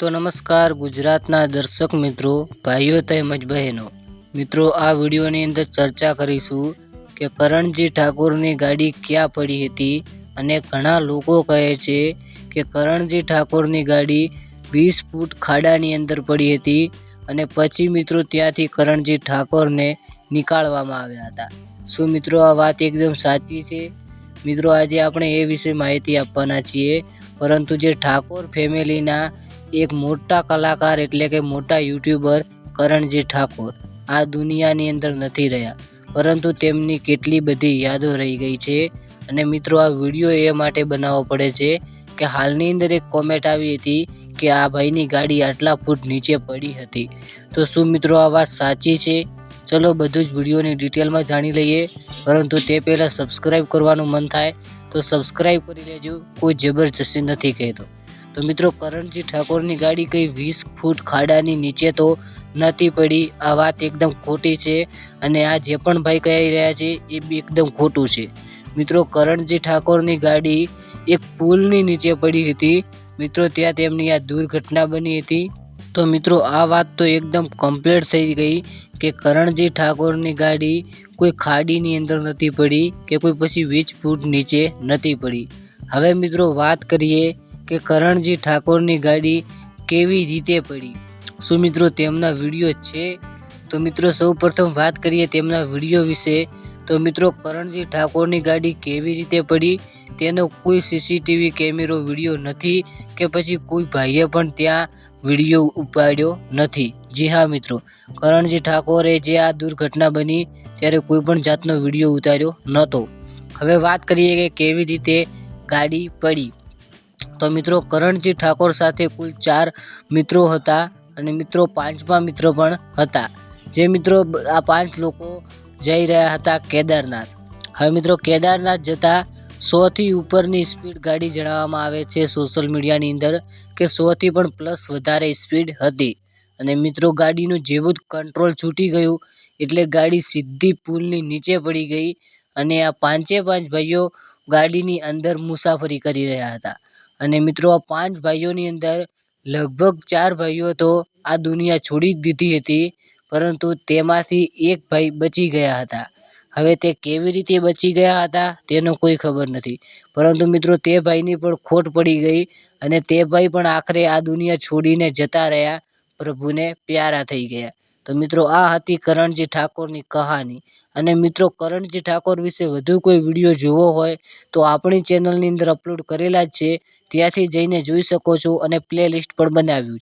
તો નમસ્કાર ગુજરાતના દર્શક મિત્રો, ભાઈઓ તેમજ બહેનો. મિત્રો, આ વિડીયોની અંદર ચર્ચા કરીશું કે કરણજી ઠાકોરની ગાડી ક્યાં પડી હતી અને ઘણા લોકો કહે છે કે કરણજી ઠાકોરની ગાડી વીસ ફૂટ ખાડાની અંદર પડી હતી અને પછી મિત્રો ત્યાંથી કરણજી ઠાકોરને નીકાળવામાં આવ્યા હતા. શું મિત્રો, આ વાત એકદમ સાચી છે? મિત્રો, આજે આપણે એ વિશે માહિતી આપવાના છીએ. પરંતુ જે ઠાકોર ફેમિલીના એક મોટા કલાકાર એટલે કે મોટા યુટ્યુબર કરણજી ઠાકોર. આ દુનિયાની અંદર નથી રહ્યા, પરંતુ તેમની કેટલી બધી યાદો રહી ગઈ છે. અને મિત્રો, આ વીડિયો એ માટે બનાવવો પડે છે કે હાલની અંદર એક કોમેન્ટ આવી હતી કે આ ભાઈની ગાડી આટલા ફૂટ નીચે પડી હતી. તો શું મિત્રો, આ વાત સાચી છે? ચલો, બધું જ વિડીયોની ડિટેલમાં જાણી લઈએ. પરંતુ તે પહેલાં સબસ્ક્રાઈબ કરવાનું મન થાય તો સબસ્ક્રાઈબ કરી લેજો. કોઈ જબરજસ્તી નથી કહેતો. તો મિત્રો કરણજી ઠાકોરની ગાડી કઈ વીસ ફૂટ ખાડાની નીચે તો નથી પડી. આ વાત એકદમ ખોટી છે અને આ જે પણ ભાઈ કહી રહ્યા છે એ બી એકદમ ખોટું છે. મિત્રો કરણજી ઠાકોરની ગાડી એક પુલની નીચે પડી હતી. મિત્રો ત્યાં તેમની આ દુર્ઘટના બની હતી. તો મિત્રો આ વાત તો એકદમ કમ્પ્લીટ થઈ ગઈ કે કરણજી ઠાકોરની ગાડી કોઈ ખાડીની અંદર નથી પડી કે કોઈ પછી વીસ ફૂટ નીચે નથી પડી. હવે મિત્રો વાત કરીએ કે કરણજી ઠાકોરની ગાડી કેવી રીતે પડી? શું મિત્રો તેમના વીડિયો છે? તો મિત્રો સૌ પ્રથમ વાત કરીએ તેમના વીડિયો વિશે. તો મિત્રો કરણજી ઠાકોરની ગાડી કેવી રીતે પડી? તેનો કોઈ સીસીટીવી કેમેરો વીડિયો નથી કે પછી કોઈ ભાઈએ પણ ત્યાં વીડિયો ઉપાડ્યો નથી? જી હા મિત્રો, કરણજી ઠાકોરે જે આ દુર્ઘટના બની ત્યારે કોઈ પણ જાતનો વીડિયો ઉતાર્યો નહોતો. હવે વાત કરીએ કે કેવી રીતે ગાડી પડી? તો મિત્રો કરણજી ઠાકોર સાથે કુલ ચાર મિત્રો હતા અને મિત્રો પાંચમા મિત્રો પણ હતા. જે મિત્રો આ પાંચ લોકો જઈ રહ્યા હતા કેદારનાથ. હવે મિત્રો કેદારનાથ જતા સોથી ઉપરની સ્પીડ ગાડી જણાવવામાં આવે છે સોશિયલ મીડિયાની અંદર કે સોથી પણ પ્લસ વધારે સ્પીડ હતી. અને મિત્રો ગાડીનું જેવું જ કંટ્રોલ છૂટી ગયું એટલે ગાડી સીધી પુલની નીચે પડી ગઈ અને આ પાંચે પાંચ ભાઈઓ ગાડીની અંદર મુસાફરી કરી રહ્યા હતા. અને મિત્રો, આ પાંચ ભાઈઓની અંદર લગભગ ચાર ભાઈઓ તો આ દુનિયા છોડી જ દીધી હતી, પરંતુ તેમાંથી એક ભાઈ બચી ગયા હતા. હવે તે કેવી રીતે બચી ગયા હતા, તેનો કોઈ ખબર નથી. પરંતુ મિત્રો, તે ભાઈની પણ ખોટ પડી ગઈ અને તે ભાઈ પણ આખરે આ દુનિયા છોડીને જતા રહ્યા. પ્રભુને પ્યારા થઈ ગયા. તો મિત્રો આ હતી કરણજી ઠાકોરની કહાની. અને મિત્રો કરણજી ઠાકોર વિશે વધુ કોઈ વીડિયો જોવો હોય તો આપણી ચેનલની અંદર અપલોડ કરેલા જ છે. ત્યાંથી જઈને જોઈ શકો છો અને પ્લે લિસ્ટ પણ બનાવ્યું